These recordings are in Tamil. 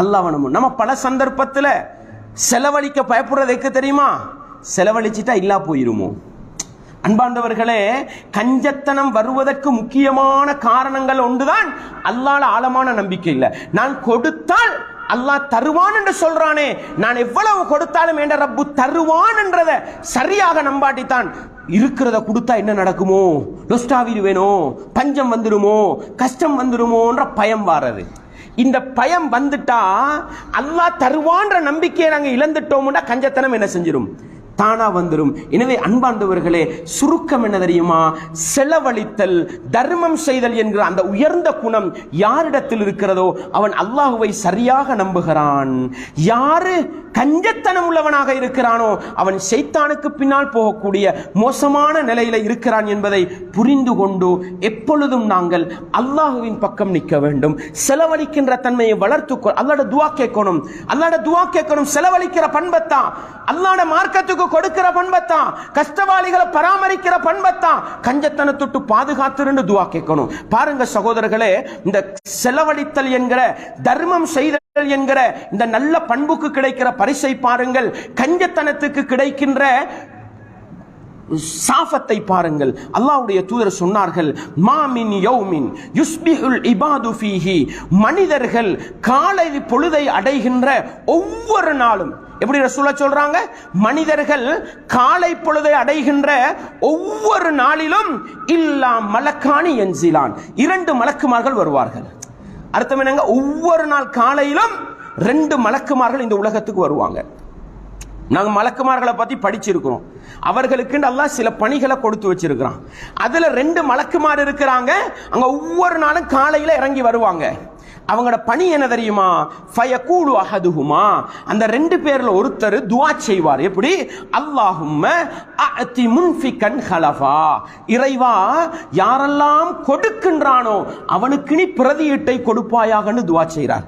அல்லாவனமும் நம்ம பல சந்தர்ப்பத்தில் செலவழிக்க பயப்படுறதுக்கு தெரியுமா? செலவழிச்சிட்டா இல்லா போயிருமோ? அன்பாண்டவர்களே கஞ்சத்தனம் வருவதற்கு முக்கியமான காரணங்கள் ஒன்றுதான் அல்லால ஆழமான நம்பிக்கை இல்லை. நான் கொடுத்தால் அல்லாஹ் தருவான் என்று சொல்றானே. நான் எவ்வளவு கொடுத்தாலும் என்ற ரப்பு தருவான் என்றத சரியாக நம்பாட்டித்தான். இருக்கிறத கொடுத்தா என்ன நடக்குமோ? லொஸ்டாவிடுவேனோ பஞ்சம் வந்துருமோ? கஷ்டம் வந்துருமோன்ற பயம் வாரது. இந்த பயம் வந்துட்டா அல்லாஹ் தருவான்ற நம்பிக்கையை நாங்கள் இழந்துட்டோம்னா கஞ்சத்தனம் என்ன செஞ்சிடும் தானா வந்துடும் எனவே அன்பாண்டவர்களே சுருக்கம் என்ன தெரியுமா? செலவழித்தல் தர்மம் செய்தல் என்கிற அந்த உயர்ந்த குணம் யாரிடத்தில் இருக்கிறதோ அவன் அல்லாஹுவை சரியாக நம்புகிறான். யாரு கஞ்சத்தனம் உள்ளவனாக இருக்கிறானோ அவன் சைத்தானுக்கு பின்னால் போகக்கூடிய மோசமான நிலையில இருக்கிறான் என்பதை புரிந்து கொண்டு எப்பொழுதும் நாங்கள் அல்லாஹுவின் பக்கம் நிற்க வேண்டும். செலவழிக்கின்ற தன்மையை வளர்த்து அல்லாட துவா கேட்கணும். அல்லாட துவா கேட்கணும். செலவழிக்கிற பண்பத்தான் அல்லாட மார்க்கத்துக்கு கொடுக்கிற பண்பத்தான் கஷ்டவாளிகளை பராமரிக்கிற பண்பத்தான். கஞ்சத்தனத்துட்டு பாதுகாத்துருந்து துவா கேட்கணும். பாருங்க சகோதரர்களே இந்த செலவழித்தல் என்கிற தர்மம் செய்தல் என்கிற இந்த நல்ல பண்புக்கு கிடைக்கிற பரிசை பாருங்கள். கஞ்சத்தனத்துக்கு கிடைக்கின்ற சாபத்தை பாருங்கள். அல்லாவுடைய தூதர் சொன்னார்கள் மாமின் யௌமின் யுஸ்பிஹுல் இபாது ஃபீஹி. மனிதர்கள் காலை பொழுதை அடைகின்ற ஒவ்வொரு நாளும் எப்படி ரசூலா சொல்றாங்க? மனிதர்கள் காலை பொழுதை அடைகின்ற ஒவ்வொரு நாளிலும் இல்லா மலக்காணி என்சிலான். இரண்டு மலக்குமார்கள் வருவார்கள். அர்த்தம் என்னங்க? ஒவ்வொரு நாள் காலையிலும் ரெண்டு மலக்குமார்கள் இந்த உலகத்துக்கு வருவாங்க. நாங்கள் மலக்குமார்களை பற்றி படிச்சிருக்கிறோம். அவர்களுக்கு நல்லா சில பணிகளை கொடுத்து வச்சிருக்கிறான். அதில் ரெண்டு மலக்குமார் இருக்கிறாங்க. அங்கே ஒவ்வொரு நாளும் காலையில் இறங்கி வருவாங்க. அவங்களோட பணி என்ன தெரியுமா? ஃபயகூலு அஹதுஹுமா. அந்த ரெண்டு பேர்ல ஒருத்தர் துவா செய்வார். எப்படி? அல்லாஹும்ம அத்தி முன்ஃபிகன் ஹலஃபா. இறைவா யாரெல்லாம் கொடுக்கின்றானோ அவனுக்கு நீ பிரதியீட்டை கொடுப்பாயாகன்னு துவா செய்கிறார்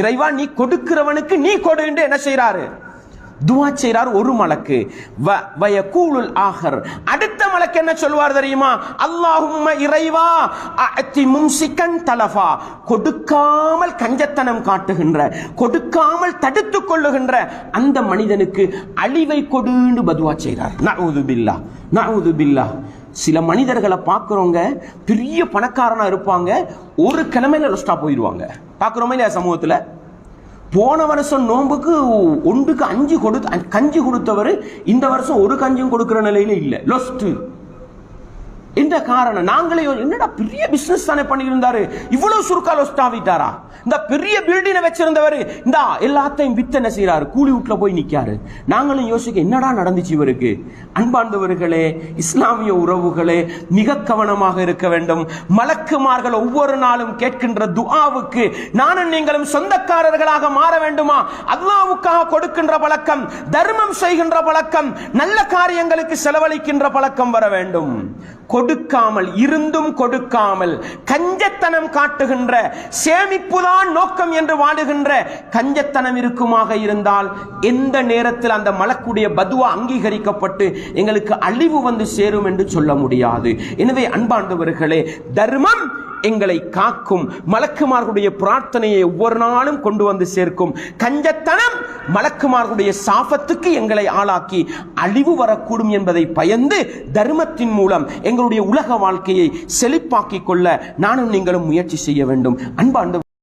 இறைவா நீ கொடுக்கிறவனுக்கு நீ கொடு என்ன செய்கிறாரு துவா செய்கிறார் ஒரு மலக்கு. வ வயகூலுல் ஆகர் அடுத்த மலக்கு என்ன சொல்வார் தெரியுமா? அல்லாஹும் இறைவா அத்தி மும்சிக்கன் தலஃபா. கொடுக்காமல் கஞ்சத்தனம் காட்டுகின்ற கொடுக்காமல் தடுத்துக் கொள்ளுகின்ற அந்த மனிதனுக்கு அழிவை கொடுன்னு பதுவா செய்கிறார் நவுது பில்லா நவுது பில்லா. சில மனிதர்களை பார்க்குறவங்க பெரிய பணக்காரனாக இருப்பாங்க ஒரு கிழமையில லொஸ்டாக போயிடுவாங்க பார்க்குறோமே இல்லையா சமூகத்தில்? போன வருஷம் நோன்புக்கு ஒன்றுக்கு அஞ்சு கொடுத்து கஞ்சி கொடுத்தவர் இந்த வருஷம் ஒரு கஞ்சியும் கொடுக்குற நிலையில இல்லை. லொஸ்ட்டு என்ற காரணம். நாங்களே என்னடா பெரிய பிசினஸ் தானே பண்ணியிருந்தாரு? இவ்வளவு சுருக்கால் லொஸ்ட் இந்த பெரிய பில்டிங்கை வச்சிருந்தவர் இந்த எல்லாத்தையும் வித்து என்ன செய்யறாரு கூலி வீட்டில் போய் நிக்காரு. நாங்களும் யோசிக்க என்னடா நடந்துச்சு இவருக்கு? அன்பார்ந்தவர்களே இஸ்லாமிய உறவுகளே மிக கவனமாக இருக்க வேண்டும். மலக்குமார்கள் ஒவ்வொரு நாளும் கேட்கின்ற துஆவுக்கு நானும் நீங்களும் சொந்தக்காரர்களாக மாற வேண்டுமா? அல்லாவுக்காக கொடுக்கின்ற பழக்கம் தர்மம் செய்கின்ற பழக்கம் நல்ல காரியங்களுக்கு செலவழிக்கின்ற பழக்கம் வர வேண்டும். கொடுக்காமல் இருந்தும் கொடுக்காமல் கஞ்சத்தனம் காட்டுகின்ற சேமிப்புதான் நோக்கம் என்று வாடுகின்ற கஞ்சத்தனம் இருக்குமாக இருந்தால் எந்த நேரத்தில் அந்த மலக்குடைய பதுவா அங்கீகரிக்கப்பட்டு எங்களுக்கு அழிவு வந்து சேரும் என்று சொல்ல முடியாது. எனவே அன்பாண்டவர்களே தர்மம் எங்களை காக்கும் மலக்குமார்களுடைய பிரார்த்தனையை ஒவ்வொரு நாளும் கொண்டு வந்து சேர்க்கும். கஞ்சத்தனம் மலக்குமார்களுடைய சாபத்துக்கு எங்களை ஆளாக்கி அழிவு வரக்கூடும் என்பதை பயந்து தர்மத்தின் மூலம் எங்களுடைய உலக வாழ்க்கையை செழிப்பாக்கிக் கொள்ள நானும் நீங்களும் முயற்சி செய்ய வேண்டும். அன்பாண்டு